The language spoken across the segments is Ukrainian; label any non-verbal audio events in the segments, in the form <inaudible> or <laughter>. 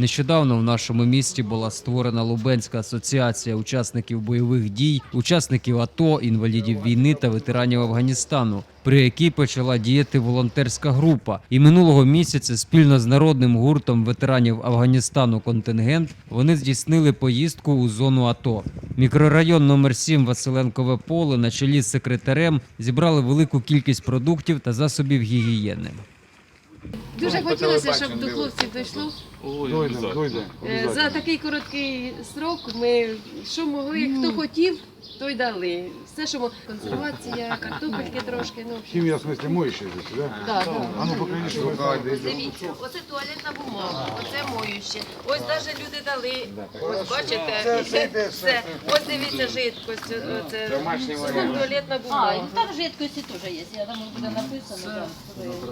Нещодавно в нашому місті була створена Лубенська асоціація учасників бойових дій, учасників АТО, інвалідів війни та ветеранів Афганістану, при якій почала діяти волонтерська група. І минулого місяця спільно з народним гуртом ветеранів Афганістану контингент вони здійснили поїздку у зону АТО. Мікрорайон номер 7 Василенкове поле на чолі з секретарем зібрали велику кількість продуктів та засобів гігієни. Дуже хотілося, щоб до хлопців дійшло. Е, За такий короткий срок ми що могли, хто хотів, то й дали. Все, що могли. консервація, картопельки трошки. Ну, Хімія, в смысле, моющая здесь, да? да, да. А ну покажи, що Дивіться, оце туалетна бумага, оце. Ось навіть люди дали. Ось бачите, все. Ось дивіться жидкость. Це туалетна А, бумага. там жидкості теж є, я думаю, буде написано.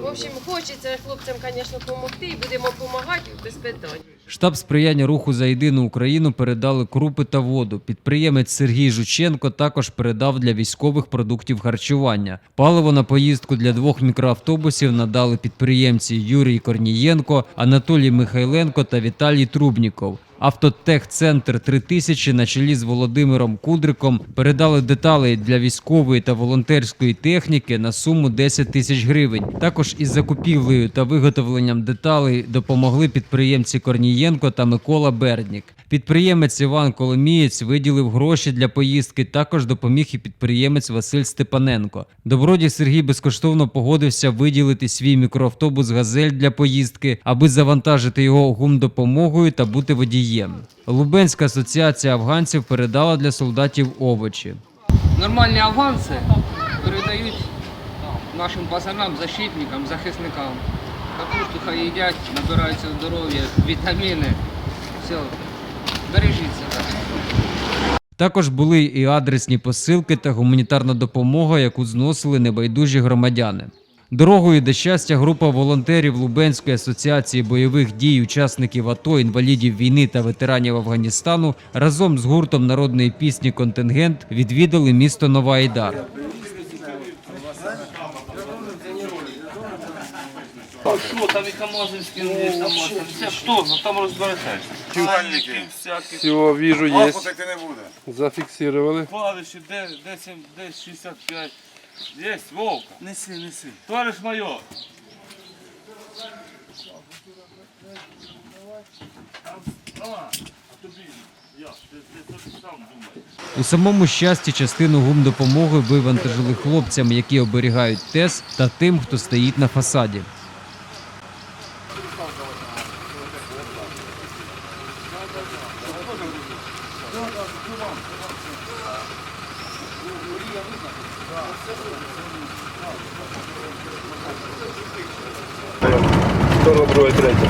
В общем, хочеться хлопцям, звісно, допомогти і будемо допомагати без питань. Штаб сприяння руху за єдину Україну передали крупи та воду. Підприємець Сергій Жученко також передав для військових продуктів харчування. Паливо на поїздку для двох мікроавтобусів надали підприємці Юрій Корнієнко, Анатолій Михайленко та Віталій Трубніков. Автотехцентр 3000 на чолі з Володимиром Кудриком передали деталі для військової та волонтерської техніки на суму 10 тисяч гривень. Також із закупівлею та виготовленням деталей допомогли підприємці Корнієнко та Микола Берднік. Підприємець Іван Коломієць виділив гроші для поїздки. Також допоміг і підприємець Василь Степаненко. Добродій Сергій безкоштовно погодився виділити свій мікроавтобус Газель для поїздки, аби завантажити його гумдопомогою та бути водієм. Лубенська асоціація афганців передала для солдатів овочі. нормальні аванси передають нашим пацанам, защитникам, захисникам. Капусту хай їдять, набираються здоров'я, вітаміни. Все, бережіть себе. Також були і адресні посилки та гуманітарна допомога, яку зносили небайдужі громадяни. Дорогою до щастя група волонтерів Лубенської асоціації бойових дій, учасників АТО, інвалідів війни та ветеранів Афганістану разом з гуртом народної пісні Контингент відвідали місто Нова Айдар. Що там і Камазинські, і там все що, ну там розберетеся. Есть. Лапотати не буде. Зафиксировали. палищі, де, де, сім- де 65. Є, Вовка. Неси, неси. Товариш майор. У самому щасті частину гумдопомоги вивантажили хлопцям, які оберігають ТЕС, та тим, хто стоїть на фасаді. Второй, другой, третий.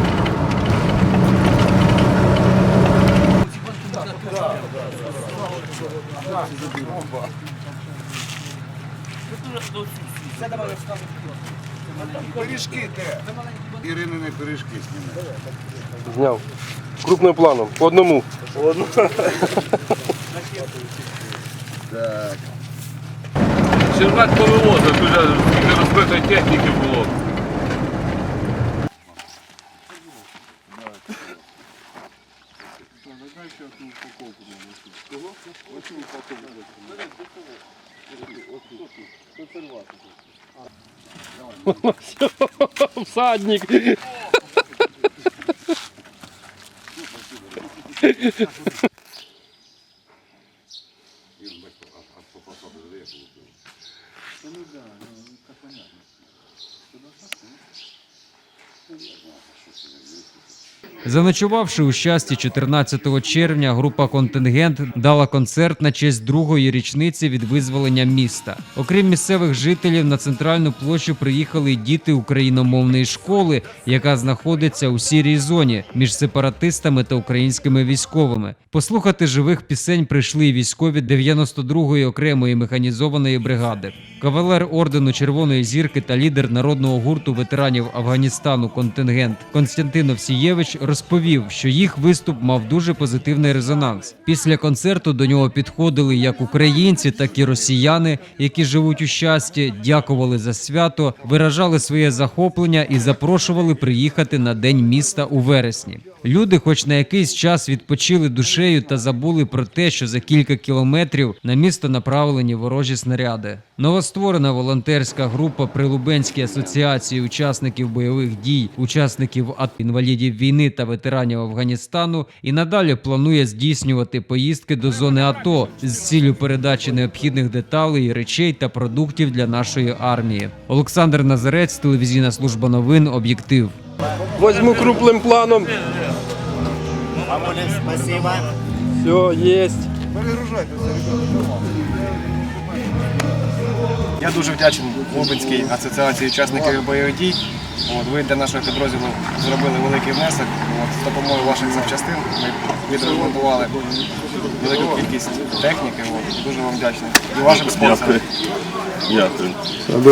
Пиріжки де? Іринини пиріжки зніми. Зняв. Крупним планом. По одному. <laughs> Червак повивозив, вже скільки розбитої техніки було. Всадник. Заночувавши у щасті 14 червня, група Контингент дала концерт на честь другої річниці від визволення міста. Окрім місцевих жителів, на центральну площу приїхали діти україномовної школи, яка знаходиться у сірій зоні між сепаратистами та українськими військовими. Послухати живих пісень прийшли військові 92-ї окремої механізованої бригади. Кавалер ордену Червоної зірки та лідер народного гурту ветеранів Афганістану контингент Константин Овсієвич розповів, що їх виступ мав дуже позитивний резонанс. Після концерту до нього підходили як українці, так і росіяни, які живуть у щасті, дякували за свято, виражали своє захоплення і запрошували приїхати на день міста у вересні. Люди, хоч на якийсь час відпочили душею та забули про те, що за кілька кілометрів на місто направлені ворожі снаряди. Новостворена волонтерська група при Лубенській асоціації учасників бойових дій, учасників АТО, інвалідів війни та ветеранів Афганістану і надалі планує здійснювати поїздки до зони АТО з ціллю передачі необхідних деталей, речей та продуктів для нашої армії. Олександр Назарець, телевізійна служба новин, об'єктив. Возьму крупним планом. Спасибо. Все, є. Я дуже вдячний Лубенській асоціації учасників бойових дій. От, ви для нашого підрозділу зробили великий внесок. От, з допомогою ваших запчастин ми відремонтували велику кількість техніки. От, дуже вам вдячний. І вашим спонсорам. Дякую. Дякую.